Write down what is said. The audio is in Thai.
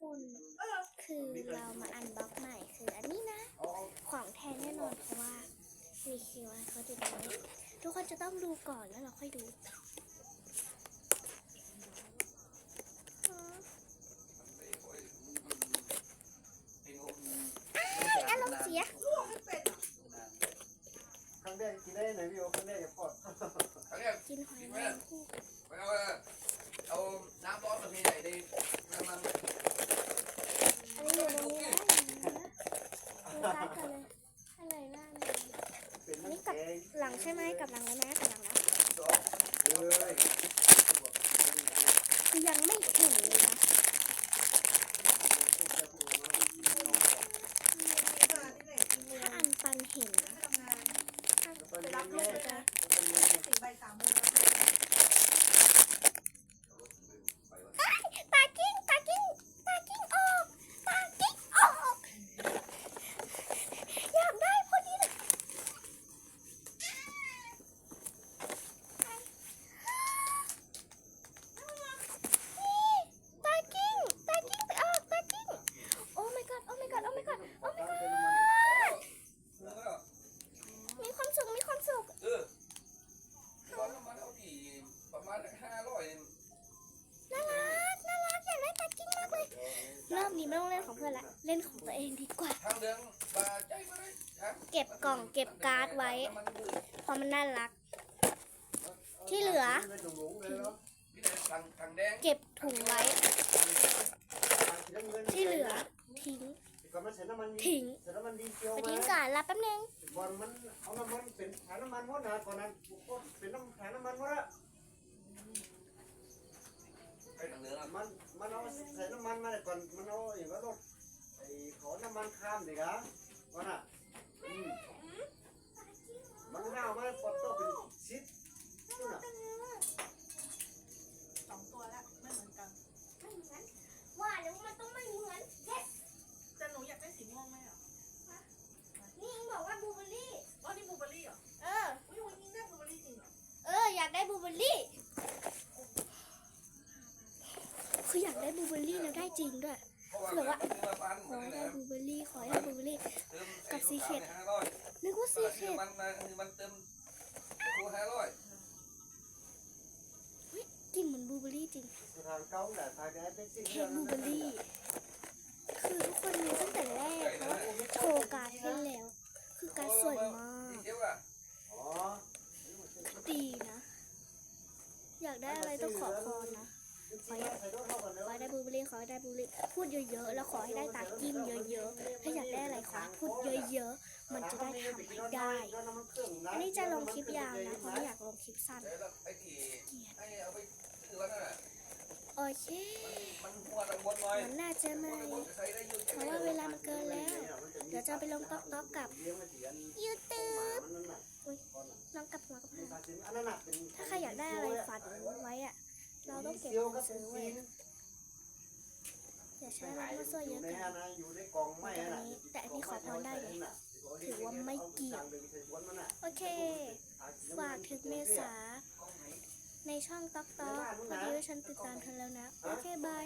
คนคือเรามาอันบ็อกใหม่คืออันนี้นะ ของแท้แน่นอนเพราะว่ามีคิวเขาติดตรงนี้ทุกคนจะต้องดูก่อนแล้วเราค่อยดูอ๋ออารมณ์เสียครั้งแรกกินได้ไหนพี่โอครั้งแรกจะปอดเขาเรียกกินหอยแมลงภู่ เอาเอาน้ำร้อนมาทีใหญ่ดีน้ำมัน อันนี้อยู่ตรงนี้นะดูการ์ดกันเลยอะไรล่าง เป็นน้ำแกง หลัง ใช่ไหมกับหลังแล้วนะกับหลังนะเลยคือยังไม่เห็นเลยนะถ้าอันปันเห็นนะถ้า ไปรับลูกนะ ตากิ้งตากิ้งตากิ้งออกตากิ้งออกอยากได้พอดีเลยนี่ตากิ้งตากิ้งไปออกตากิ้งโอ้ my god โอ้ my god โอ้ my god โอ้ my god มีความสุข มีความสุข เออร้อนน้ำมันเอาดีประมาณห้าร้อย น่ารัก น่ารัก อยากได้ตากิ้งมากเลย รอบนี้ไม่ต้องเล่นของเพื่อนละเล่นของตัวเองดีกว่าทางเดินปลาใจมาเลยครับเก็บกล่องเก็บการ์ดไว้เพราะมันน่ารัก ที่เหลือพี่เดินทางทางแดงเก็บถุงไว้ ที่เหลือทิ้งก็มันเสร็จน้ำมันทิ้งเสร็จน้ำมันดีเกียวไปมาทิ้งก่อนรับแป๊บนึงบอลมันเอาน้ำมันเป็นถังน้ำมันหมดนะก่อนนั้นเป็นน้ำถังน้ำมันหมดละไปทางเหนือมันมันเอาใส่น้ำมันมาแต่ก่อนมันเอาอย่างก็รถไอ้ ขอน้ำมันข้ามดิครับวันน่ะอืมมันห้าวมาปอดโตเป็นชิดนู่นน่ะสองตัวแล้วไม่เหมือนกันว่าแล้วมันต้องไม่เหมือนเด็ดแต่หนูอยากได้สีม่วงไหมอะนี่อิงบอกว่าบลูเบอร์รี่ อ๋อนี่บลูเบอร์รี่เหรอเออ อุ้ยวันนี้ได้บลูเบอร์รี่จริงเหรอเออ อยากได้บลูเบอร์รี่คืออยากได้บลูเบอร์รี่แล้วได้จริงด้วย เพราะว่าเรือปันขอให้ได้บลูเบอร์รี่ขอให้ได้บลูเบอร์รี่ห้าร้อยนึกว่าซีเคคือร็ตมันคือมันเติมตัวห้าร้อยกลิ่นเหมือนบลูเบอร์รี่จริงสถานเก่าแหละทายได้เป็นสิ่งเค้กบลูเบอร์รี่คือทุกคนรู้ตั้งแต่แรกเพราะว่าโชว์การ์ดให้แล้ว คือการ์ดสวยมากเดี๋ยวอะอ๋อดีนะ อยากได้อะไรต้องขอพรนะ ขอให้ได้บูเบอรี่ขอให้ได้บูเบอรี่พูดเยอะๆ แล้วขอให้ได้ตากิ้งเยอะๆ ถ้าอยากได้อะไรขอพูดเยอะๆ มันจะได้ทำให้ได้ อันนี้จะลงคลิปยาวนะเพราะไม่อยากลงคลิปสั้นโอเคมันหัวตะบนหน่อนน่าจะไม่เพราะว่าเวลามันเกินแล้ว เดี๋ยวจะไปลงต๊อกต๊อกกับยูทูบลองกับหัวกับหัวถ้าใครอยากได้อะไรฝันไว้อะ เราต้องเก็บเงินซื้อไว้อย่าใช้อะไรมาช่วยเยอะในกันนะอยู่ในกองไม้น่ะแต่อันนี้ขอพรได้เลยถือว่าไม่เกี่ยวโอเค ฝากถึงเมษา ในช่องต๊อกต๊อกพอดีว่าฉันติดตามเธอแล้วนะ โอเค บาย